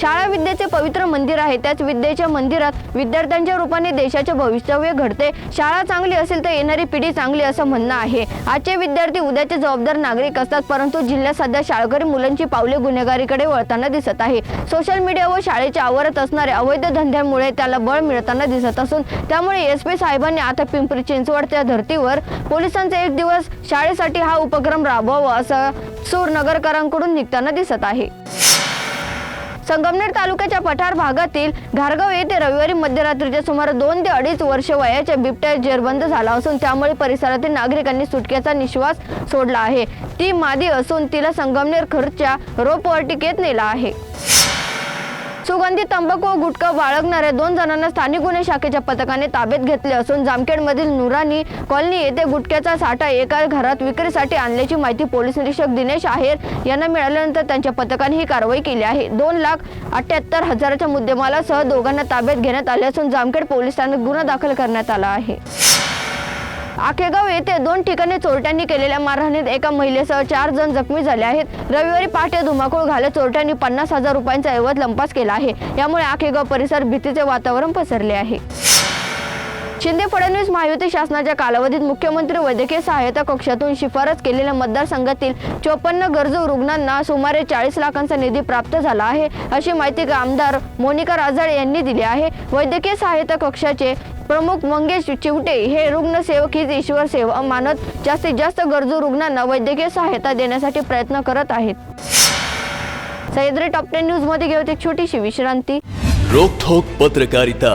शाळा विद्येचे पवित्र मंदिर आहे. त्याच विद्येच्या मंदिरात विद्यार्थ्यांच्या रूपाने देशाचे भवितव्य घडते. शाळा चांगली असेल तर येणारी पिढी चांगली असं म्हणणं आहे. आजचे विद्यार्थी उद्याचे जबाबदार नागरिक असतात परंतु जिल्ह्यात सध्या शाळकरी मुलांची पावले गुन्हेगारीकडे वळताना दिसत आहे. सोशल मीडिया व शाळेच्या आवरत असणाऱ्या अवैध धंद्यामुळे त्याला बळ मिळताना दिसत असून त्यामुळे एस पी साहेबांनी आता पिंपरी चिंचवडच्या धर्तीवर पोलिसांचा एक दिवस शाळेसाठी हा उपक्रम राबवावा असं सूर नगरकरांकडून निघताना दिसत आहे. संगमनेर तालुक्याच्या पठार भागातील घारगाव येथे रविवारी मध्यरात्रीच्या सुमारे दोन ते अडीच वर्ष वयाच्या बिबट्या जेरबंद झाला असून त्यामुळे परिसरातील नागरिकांनी सुटकेचा निश्वास सोडला आहे. ती मादी असून तिला संगमनेर खर्चच्या रोपवाटिकेत नेला आहे. सुगंधी तंबाखू व गुटखा बाळगणाऱ्या दोन जणांना स्थानिक गुन्हे शाखेच्या पथकाने ताब्यात घेतले असून जामखेडमधील नुरानी कॉलनी येथे गुटख्याचा साठा एका घरात विक्रीसाठी आणल्याची माहिती पोलीस निरीक्षक दिनेश आहेर यांना मिळाल्यानंतर त्यांच्या पथकाने ही कारवाई केली आहे. दोन लाख अठ्याहत्तर हजाराच्या मुद्देमालासह दोघांना ताब्यात घेण्यात आले असून जामखेड पोलिसांना ठाण्यात गुन्हा दाखल करण्यात आला आहे. आखेगाव येथे दोन ठिकाणी चोरट्यांनी केलेल्या मारहाणीत एका महिलेसह चार जण जखमी झाले आहेत. रविवारी पहाटे धुमाकूळ घालत चोरट्यांनी पन्नास हजार रुपयांचा ऐवज लंपास केला आहे. यामुळे आखेगाव परिसर भीतीचे वातावरण पसरले आहे. शिंदे फडणवीस महायुती शासनाच्या कालावधीत मुख्यमंत्री वैद्यकीय सहायता कक्षातून शिफारस केलेल्या मतदारसंघातील चोपन्न गरजू रुग्णांना सुमारे चाळीस लाखांचा निधी प्राप्त झाला आहे अशी माहिती आमदार मोनिका राजाळे यांनी दिली आहे. वैद्यकीय सहायता कक्षाचे प्रमुख मंगेश चिवटे हे रुग्णसेवक हीच ईश्वर सेवा मानत जास्तीत जास्त गरजू रुग्णांना वैद्यकीय सहायता देण्यासाठी प्रयत्न करत आहेत. सह्याद्री टॉप टेन न्यूजमध्ये घेऊन एक छोटीशी विश्रांती. रोखोक पत्रकारिता.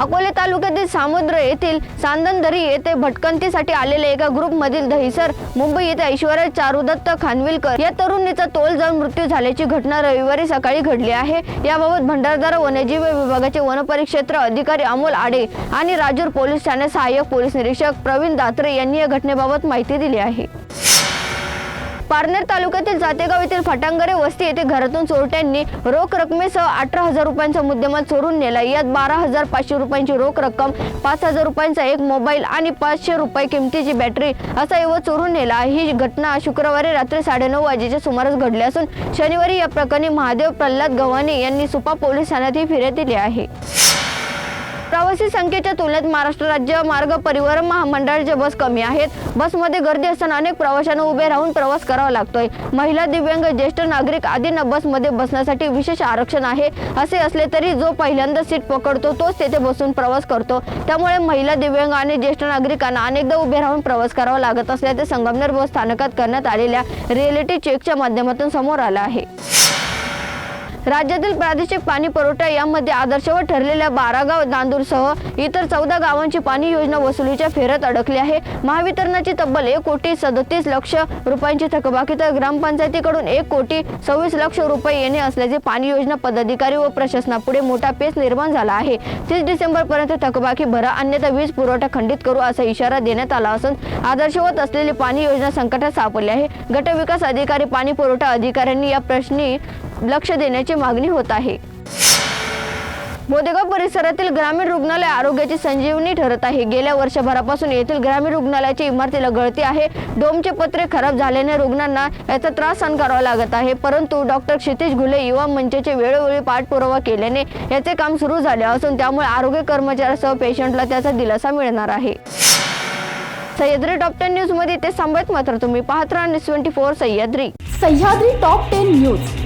अकोले तालुक्यातील सामुद्र येथील सांदनधरी येथे भटकंतीसाठी आलेल्या एका ग्रुपमधील दहिसर मुंबई येथे ऐश्वर्या चारुदत्त खानविलकर या तरुणीचा तोल जाऊन मृत्यू झाल्याची घटना रविवारी सकाळी घडली आहे. याबाबत भंडारदरा वन्यजीव विभागाचे वनपरिक्षेत्र अधिकारी अमोल आडे आणि राजूर पोलीस ठाणे सहाय्यक पोलीस निरीक्षक प्रवीण दात्रे यांनी या घटनेबाबत माहिती दिली आहे. पारनेर तालुक्यातील जातेगाव येथील फटांगरे वस्ती येथे घरातून चोरट्यांनी रोख रकमेसह अठरा हजार रुपयांचा मुद्देमाल चोरून नेला. यात बारा हजार पाचशे रुपयांची रोख रक्कम पाच हजार रुपयांचा एक मोबाईल आणि पाचशे रुपये किमतीची बॅटरी असा एवढ चोरून नेला. ही घटना शुक्रवारी रात्री साडेनऊ वाजेच्या सुमारास घडली असून शनिवारी या प्रकरणी महादेव प्रल्हाद गव्हाणे यांनी सुपा पोलीस ठाण्यात ही फिर्याद दिली आहे. प्रवासी संख्येच्या तुलनेत महाराष्ट्र राज्य मार्ग परिवहन महामंडळाच्या बस कमी आहेत. बसमध्ये गर्दी असताना अनेक प्रवाशांना उभे राहून प्रवास करावा लागतोय. महिला दिव्यांग ज्येष्ठ नागरिक आदींना बसमध्ये बसण्यासाठी विशेष आरक्षण आहे. असे असले तरी जो पहिल्यांदा सीट पकडतो तोच तेथे बसून प्रवास करतो. त्यामुळे महिला दिव्यांग आणि ज्येष्ठ नागरिकांना अनेकदा उभे राहून प्रवास करावा लागत असल्याचे संगमनेर बस स्थानकात करण्यात आलेल्या रिएलिटी चेकच्या माध्यमातून समोर आलं आहे. राज्यातील प्रादेशिक पाणी पुरवठा यामध्ये आदर्शवर ठरलेल्या बारा गाव नांदूरसह इतर चौदा गावांची पाणी योजना वसुलीच्या फेऱ्यात अडकली आहे. महावितरणाची तब्बल एक कोटी सदतीस लक्ष रुपयांची थकबाकी तर ग्रामपंचायतीकडून एक कोटी सव्वीस लक्ष रुपये येणे असल्याचे पाणी योजना पदाधिकारी व प्रशासनापुढे मोठा पेच निर्माण झाला आहे. तीस डिसेंबर पर्यंत थकबाकी भरा अन्यथा वीज पुरवठा खंडित करू असा इशारा देण्यात आला असून आदर्शवत असलेली पाणी योजना संकटात सापडली आहे. गटविकास अधिकारी पाणी पुरवठा अधिकाऱ्यांनी या प्रश्नी लक्ष देण्याची मागणी होत आहे. बोदेगाव परिसरातील ग्रामीण रुग्णालय आरोग्याची संजीवनी ठरत आहे. गेल्या वर्षभरापासून येथील ग्रामीण रुग्णालयाच्या इमारतीला गळती आहे. डोमचे पत्रे खराब झाल्याने रुग्णांना याचा त्रास सहन करावा लागत आहे. परंतु डॉक्टर क्षितिज घुले युवा मंचाचे वेळोवेळी पाठपुरावा केल्याने याचे काम सुरू झाले असून त्यामुळे आरोग्य कर्मचाऱ्यासह पेशंटला त्याचा दिलासा मिळणार आहे. सह्याद्री टॉप टेन न्यूजमध्ये ते सांभाळत मात्र तुम्ही पाहत राहा news twenty four Sahyadri. Sahyadri top ten news.